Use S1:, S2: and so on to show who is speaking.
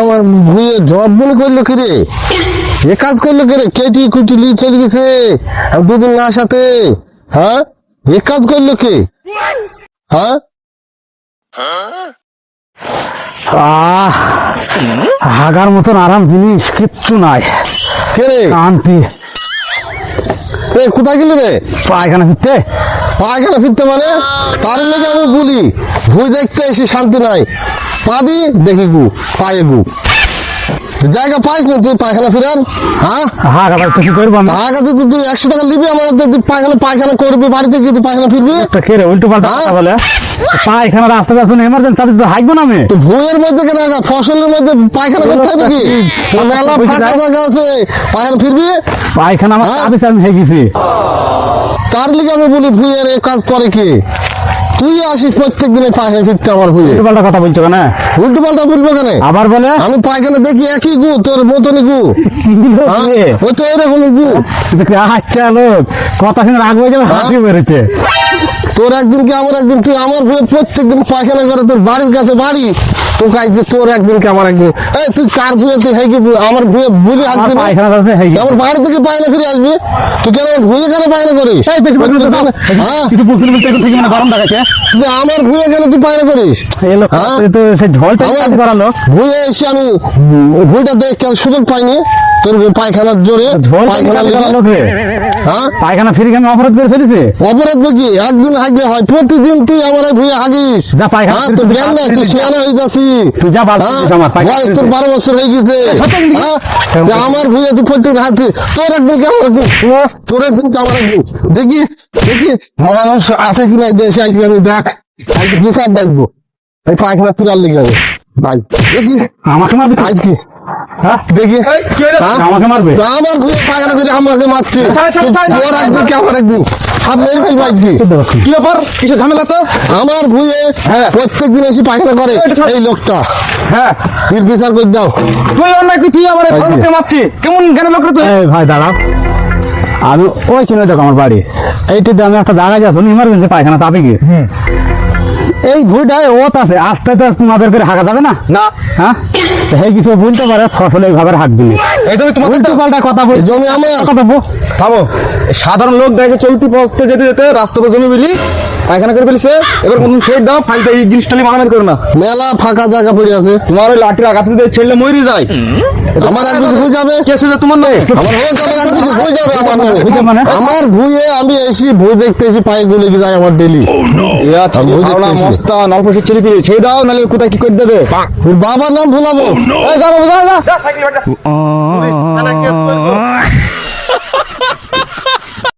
S1: আমার ভুয়ে করল কি রে? এ কাজ করল কি রে? কেটি কুটি লিয়ে চলে গেছে। দুদিন না সাথে হ্যাঁ? এ কাজ করল কি? হ্যাঁ?
S2: আহ হাগার মতন আরাম জিনিস কিচ্ছু নাই।
S1: কে রে?
S2: শান্তি।
S1: কোথায় গেলি রে?
S2: পায়খানা ফিরতে
S1: পায়খানা ফিরতে মানে? তার লেগে আমি বলি ভুই দেখতে এসে শান্তি নাই। পা দি দেখি গু পায়ে গু। জায়গা পাইস না তুই পায়খানা ফিরার? হ্যাঁ?
S2: হাগা ভাই তো কি করব আমি?
S1: টাকা তো তুই একশো টাকা নিবি আমার তুই পায়খানা পায়খানা করবি বাড়িতে গিয়ে তুই পায়খানা ফিরবি।
S2: একটা কে রে উল্টো পাল্টা
S1: হ্যাঁ?
S2: কথা বলে? পায়খানা রাস্তা যাচ্ছে এমার্জেন্সি সার্ভিস তো হাঁকবো না আমি?
S1: তো ভুঁয়ের মধ্যে কেন রাখা? ফসলের মধ্যে পায়খানা করতে হয় নাকি? মেলা ফাঁকা ফাঁকা আছে। পায়খানা ফিরবি?
S2: পায়খানা আমার
S1: হ্যাঁ?
S2: সার্ভিস আমি হয়ে গেছি
S1: তার লিগে আমি বলি ভুঁয়ের এ কাজ করে কে? তুই আসিস প্রত্যেক দিনে পায়ে ফিরতে আমার ভুঁয়ে
S2: উল্টো পাল্টা কথা বলছো কেন?
S1: উল্টো পাল্টা বলব কেন?
S2: আবার বলে?
S1: আমি পায়খানা দেখি একই গু তোর মতনই গু। হ্যাঁ? ওই তো এরকম গু।
S2: আচ্ছা লোক। কথা শুনে রাগ হয়ে গেল হাসি বেরোচ্ছে।
S1: তোর একদিন কি আমার একদিন তুই আমার ভুয়ে প্রত্যেক দিন পায়খানা করে তোর বাড়ির কাছে বাড়ি? তো কাইছে তোর একদিন কি আমার একদিন? এই তুই কার ভুয়ে তুই হেই আমার ভুয়ে বুলি হাত দিবি?
S2: পায়খানা যাচ্ছে হয়ে গেছে
S1: আমার বাড়ি থেকে পায়না ফিরে আসবি? তুই কেন ভুয়ে কেন পায়না করিস?
S2: এই বেশি বেশি বলতে দাও।
S1: হ্যাঁ?
S2: কিছু বুঝতে বলতে একটু থেকে মানে গরম দেখাচ্ছে।
S1: তুই আমার ভুয়ে কেন তুই পায়না করিস?
S2: এই লোক
S1: হ্যাঁ?
S2: তো সে ঝলটা করালো।
S1: ভুয়ে এসে আমি ভুলটা দেখে কেন সুযোগ পাইনি? তোর পায়খানার জোরে পায়খানা হ্যাঁ?
S2: পায়খানা ফিরে আমি অপরাধ করে ফেলেছে?
S1: অপরাধ কি একদিন হাগলে হয় প্রতিদিন তুই আমার ভুয়ে হাগিস।
S2: যা পায়খানা
S1: হ্যাঁ
S2: তুই
S1: জ্ঞান নাই তুই শিয়ানা হয়ে যাচ্ছি
S2: তুই যা বাল
S1: হ্যাঁ?
S2: আমার
S1: বয়স তোর বারো বছর হয়ে গেছে। হ্যাঁ? আমার ভুয়ে তুই প্রত্যেক হাতে তোর একদিন কেমন একদিন হ্যাঁ? তোর একদিন কেমন একদিন দেখি দেখি মানুষ আছে কিনা দেশে আজকে আমি দেখ। আজকে বিচার দেখব। এই পায়খানা ফিরার লেগে যাবে ভাই দেখি।
S2: আমাকে মারবে?
S1: আজকে? দেখি। হ্যাঁ?
S2: আমাকে মারবে?
S1: আমার পায়খানা করে আমাকে মারছে। তোর
S3: ছাড়,
S1: একদিন কেমন একদিন? হাত মেরে ফেলব আজকে
S3: কি? ব্যাপার? কিছু ঝামেলা তো?
S1: আমার ভুয়ে
S3: হ্যাঁ।
S1: প্রত্যেক দিন এসে পায়খানা করে এই লোকটা।
S3: হ্যাঁ।
S1: করে দাও।
S3: তুই অন্যায় কি তুই আমার। মারছি কেমন জ্ঞান লোক রে তুই?
S2: এই ভাই দাঁড়াও। আমি ওই কিনে দেখো আমার বাড়ি। এইটিতে আমি একটা জায়গায় যাচ্ছি ইমার্জেন্সি পায়খানা চাপে গিয়ে। এই ভুলটাই ওত আছে আস্তে তো তোমাদের করে হাঁকা যাবে না?
S3: না।
S2: হ্যাঁ? সেই কিছু বলতে পারে ফসল এইভাবে হাঁক দিলে।
S3: এই জমি তোমাদের
S2: উল্টো পাল্টা কথা বল
S1: জমি আমার।
S2: কথা বল।
S3: থামো। সাধারণ লোক দেখে চলতি পথে যেতে যেতে রাস্তা জমি বিলি পায়খানা করে ফেলিছে। এবার কোন ছেড়ে দাও ফালতে এই জিনিসটা নিয়ে মারামারি করো না।
S1: মেলা ফাঁকা জায়গা পড়ে আছে।
S3: তোমার ওই লাঠির আঘাত দিয়ে ছেড়লে মরে যায়।
S1: আমার একদিন হয়ে যাবে?
S3: কেসে যে তোমার নেই
S1: আমার হয়ে যাবে একদিন হয়ে যাবে আমার নামে।
S2: যাবে?
S1: আমার ভুয়ে আমি এসি ভুই দেখতে এসে পায়ে গুলে কি যায় আমার ডেলি
S3: ইয়া। মস্তা অল্প সে ছেড়ে ফিরে ছেড়ে দাও নাহলে কোথায় কি করে দেবে?
S1: বাবার নাম ভুলাবো।
S3: এই যা বাবু, যা যা।